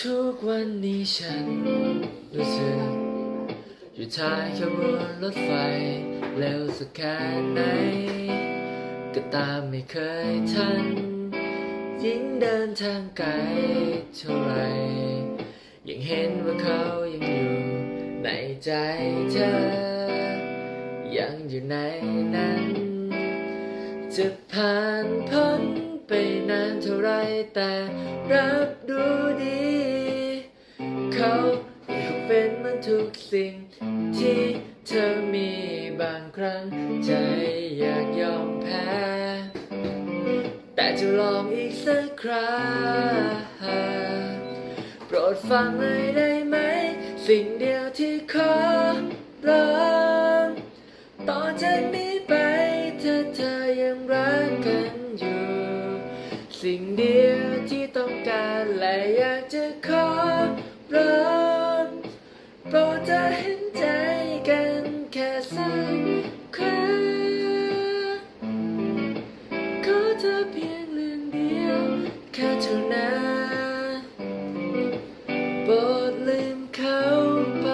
ทุกวันนี้ฉันรู้สึก อยู่ท้ายขบวนรถไฟเร็วสักแค่ไหน ก็ตามไม่เคยทัน ยิ่งเดินทางไกลเท่าไร ยังเห็นว่าเขายังอยู่ในใจเธอ ยังอยู่ในนั้น จะผ่านพ้นไปนานเท่าไรแต่รับดูดี เขายังคงเป็นมือนทุกสิ่ง ที่เธอมีบางครั้ง ใจอยากยอมแพ้ แต่จะลองอีกสักครั้งโปรดฟังเลยได้ไหม สิ่งเดียวที่ขอร้องต่อจากนี้ไปถ้าเธอยังรักกันอยู่ สิ่งเดียวที่ต้องการและอยากจะขอ โปรดจะเห็นใจกันแค่สักครั้งขอเธอเพียงเรื่องเดียวแค่เท่านั้นโปรดลืมเขาไป